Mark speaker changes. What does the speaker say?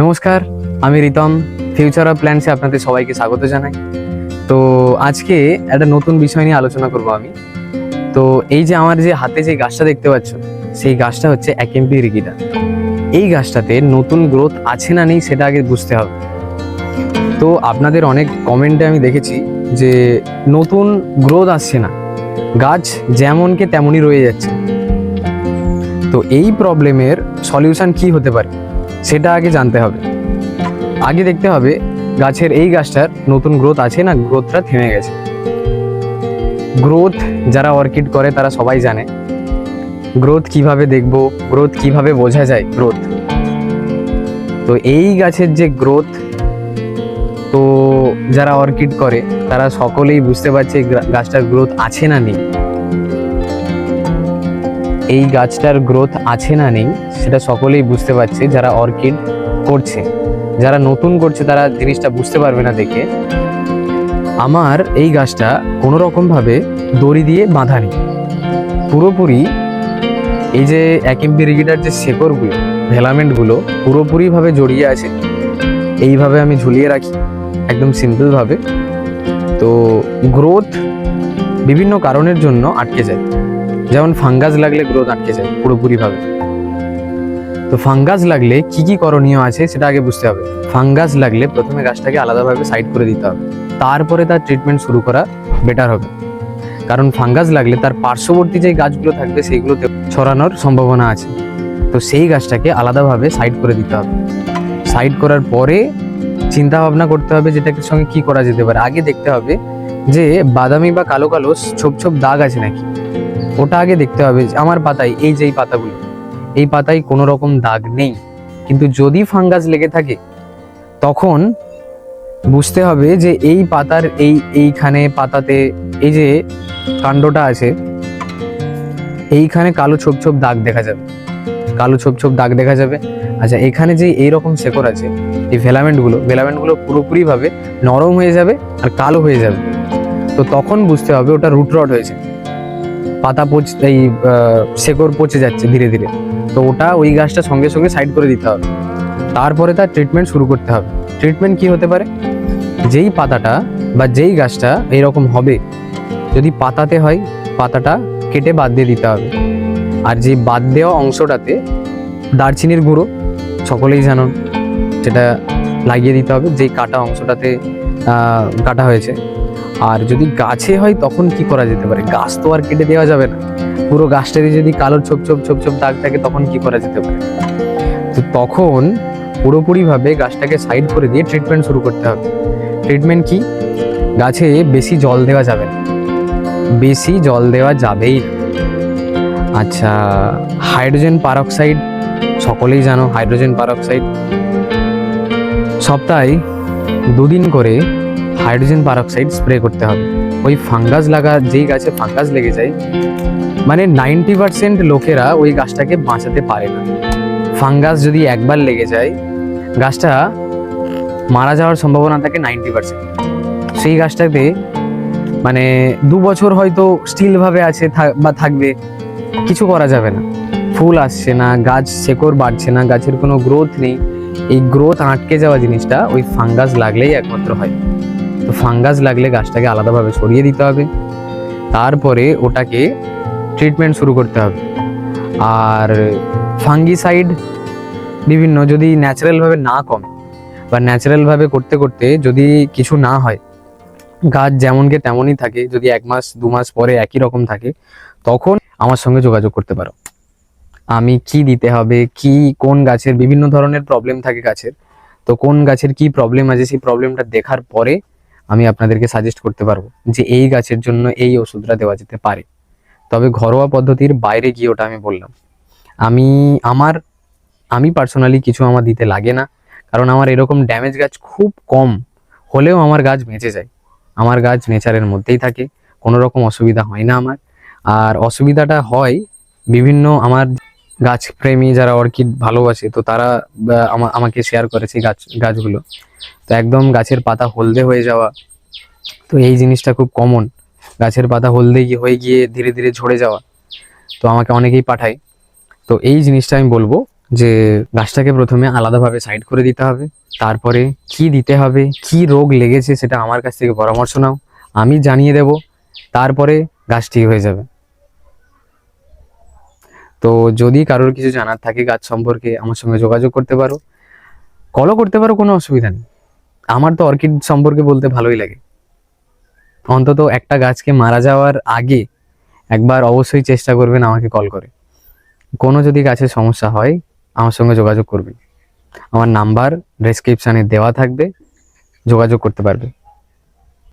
Speaker 1: নমস্কার, আমি Ritam future of প্ল্যান্সে আপনাদের সবাইকে স্বাগত জানাই। তো আজকে একটা নতুন বিষয় নিয়ে আলোচনা করব আমি। তো এই যে আমার যে হাতে যে গাছটা দেখতে পাচ্ছ, সেই গাছটা হচ্ছে একেম্পি রিগিডা এই গাছটাতে নতুন গ্রোথ আছে না নেই সেটা আগে বুঝতে হবে। তো আপনাদের অনেক কমেন্টে আমি দেখেছি যে নতুন গ্রোথ আসছে না। গাছ যেমনকে তেমনই রয়ে যাচ্ছে। তো এই প্রবলেমের সলিউশন কি হতে পারে? সেটা আগে জানতে হবে। আগে দেখতে হবে গাছের এই গাছটার নতুন গ্রোথ আছে না গ্রোথটা থেমে গেছে। গ্রোথ যারা অর্কিড করে তারা সবাই জানে। গ্রোথ কীভাবে দেখব গ্রোথ কীভাবে বোঝা যায় গ্রোথ তো এই গাছের যে গ্রোথ তো যারা অর্কিড করে তারা সকলেই বুঝতে পারছে গাছটার গ্রোথ আছে না নেই। এই গাছটার গ্রোথ আছে না নেই, সেটা সকলেই বুঝতে পারছে যারা অর্কিড করছে। যারা নতুন করছে তারা জিনিসটা বুঝতে পারবে না দেখে। আমার এই গাছটা কোনো রকমভাবে দড়ি দিয়ে বাঁধা নেই পুরোপুরি এই যে একিম্পি রিগিটার যে শেকড়গুলো ভেলামেন্টগুলো পুরোপুরিভাবে জড়িয়ে আছে, এইভাবে আমি ঝুলিয়ে রাখি, একদম সিম্পলভাবে তো গ্রোথ বিভিন্ন কারণের জন্য আটকে যায়। যেমন ফাঙ্গাস লাগলে গ্রোথ আটকে যায়, পুরোপুরিভাবে। তো ফাঙ্গাস লাগলে কি কি করণীয় আছে সেটা আগে বুঝতে হবে। ফাঙ্গাস লাগলে প্রথমে গাছটাকে আলাদাভাবে সাইড করে দিতে হবে। তারপরে তার ট্রিটমেন্ট শুরু করা বেটার হবে। কারণ ফাঙ্গাস লাগলে তার পার্শ্ববর্তী যে গাছগুলো থাকবে সেইগুলোতে ছড়ানোর সম্ভাবনা আছে। তো সেই গাছটাকে আলাদাভাবে সাইড করে দিতে হবে। সাইড করার পরে চিন্তা ভাবনা করতে হবে যেটাকে সঙ্গে কি করা যেতে পারে। আগে দেখতে হবে যে বাদামি বা কালো কালো ছোপ ছোপ দাগ আছে নাকি? ওটা আগে দেখতে হবে আমার পাতায়, এই যে এই পাতাগুলো, এই পাতায় কোনো রকম দাগ নেই। কিন্তু যদি ফাঙ্গাস লেগে থাকে, তখন বুঝতে হবে যে এই পাতার এই, এইখানে পাতাতে, এই যে কাণ্ডটা আছে, এইখানে কালো ছোপ ছোপ দাগ দেখা যাবে। কালো ছোপ ছোপ দাগ দেখা যাবে। আচ্ছা এখানে যে এইরকম শেকড় আছে, এই ভেলামেন্টগুলো ভেলামেন্টগুলো পুরোপুরিভাবে নরম হয়ে যাবে আর কালো হয়ে যাবে। তো তখন বুঝতে হবে ওটা রুট রড হয়েছে। পাতা পচ, এই শেকড় পচে যাচ্ছে ধীরে ধীরে। তো ওটা ওই গাছটা সঙ্গে সঙ্গে সাইড করে দিতে হবে। তারপরে তার ট্রিটমেন্ট শুরু করতে হবে। ট্রিটমেন্ট কি হতে পারে? যেই পাতাটা বা যেই গাছটা এরকম হবে, যদি পাতাতে হয়, পাতাটা কেটে বাদ দিয়ে দিতে হবে। আর যে বাদ দেওয়া অংশটাতে দারচিনির গুঁড়ো, সকলেই জানুন, সেটা লাগিয়ে দিতে হবে। যেই কাটা অংশটাতে কাটা হয়েছে আর যদি গাছে হয়, তখন কি করা যেতে পারে? গাছ তো আর কেটে দেওয়া যাবে না। পুরো গাছটাতে যদি কালো ছোপ ছোপ ছোপ ছোপ দাগ থাকে, তখন কি করা যেতে পারে? তো তখন পুরোপুরিভাবে গাছটাকে সাইড করে দিয়ে ট্রিটমেন্ট শুরু করতে হবে। ট্রিটমেন্ট কি? গাছে বেশি জল দেওয়া যাবে না। বেশি জল দেওয়া যাবেই আচ্ছা হাইড্রোজেন পারক্সাইড সকলেই জানো হাইড্রোজেন পারক্সাইড সপ্তাহে দুদিন করে হাইড্রোজেন পারক্সাইড স্প্রে করতে হবে। ওই ফাঙ্গাস লাগা, যেই গাছে ফাঙ্গাস লেগে যায় মানে নাইনটি পার্সেন্ট লোকেরা ওই গাছটাকে বাঁচাতে পারে না। ফাঙ্গাস যদি একবার লেগে যায়, গাছটা মারা যাওয়ার সম্ভাবনা থাকে নাইনটি পার্সেন্ট। সেই গাছটাতে মানে দু বছর হয়তো স্টিলভাবে আছে বা থাকবে, কিছু করা যাবে না। ফুল আসছে না, গাছ শেকড় বাড়ছে না, গাছের কোনো গ্রোথ নেই। এই গ্রোথ আটকে যাওয়া জিনিসটা ওই ফাঙ্গাস লাগলেই একমাত্র হয়। তো ফাঙ্গাস লাগলে গাছটাকে আলাদাভাবে সরিয়ে দিতে হবে। তারপরে ওটাকে ট্রিটমেন্ট শুরু করতে হবে। আর ফাঙ্গিসাইড বিভিন্ন যদি ন্যাচারালভাবে না কমে বা ন্যাচারালভাবে করতে করতে যদি কিছু না হয়, গাছ যেমনকে তেমনই থাকে, যদি এক মাস, দু মাস পরে একই রকম থাকে, তখন আমার সঙ্গে যোগাযোগ করতে পারো। আমি কি দিতে হবে, কি, কোন গাছের বিভিন্ন ধরনের প্রবলেম থাকে গাছের, তো কোন গাছের কি প্রবলেম আছে, সেই প্রবলেমটা দেখার পরে আমি আপনাদেরকে সাজেস্ট করতে পারব যে এই গাছের জন্য এই ওষুধটা দেওয়া যেতে পারে। তবে ঘরোয়া পদ্ধতির বাইরে গিয়ে ওটা আমি বললাম। আমি, আমার, আমি পার্সোনালি কিছু আমার দিতে লাগে না, কারণ আমার এরকম ড্যামেজ গাছ খুব কম হলেও আমার গাছ বেঁচে যায়। আমার গাছ নেচারের মধ্যেই থাকে, কোনো রকম অসুবিধা হয় না আমার। আর অসুবিধাটা হয় বিভিন্ন আমার গাছ প্রেমী যারা অর্কিড ভালোবাসে, তো তারা আমাকে শেয়ার করেছে গাছ, গাছগুলো। তো একদম গাছের পাতা হলদে হয়ে যাওয়া। তো এই জিনিসটা খুব কমন গাছের পাতা হলদে গিয়ে, হয়ে গিয়ে ধীরে ধীরে ঝরে যাওয়া। তো আমাকে অনেকেই পাঠায়। তো এই জিনিসটা আমি বলব যে, গাছটাকে প্রথমে আলাদাভাবে সাইড করে দিতে হবে। তারপরে কি দিতে হবে, কি রোগ লেগেছে সেটা আমার কাছ থেকে পরামর্শ নাও। আমি জানিয়ে দেব। তারপরে গাছ ঠিক হয়ে যাবে। তো যদি কারোর কিছু জানার থাকে গাছ সম্পর্কে আমার সঙ্গে যোগাযোগ করতে পারো। কলও করতে পারো, কোনো অসুবিধা নেই। আমার তো অর্কিড সম্পর্কে বলতে ভালোই লাগে। অন্তত একটা গাছকে মারা যাওয়ার আগে একবার অবশ্যই চেষ্টা করবেন আমাকে কল করে। কোনো যদি গাছের সমস্যা হয়, আমার সঙ্গে যোগাযোগ করবেন। আমার নাম্বার ডেসক্রিপশানে দেওয়া থাকবে, যোগাযোগ করতে পারবে।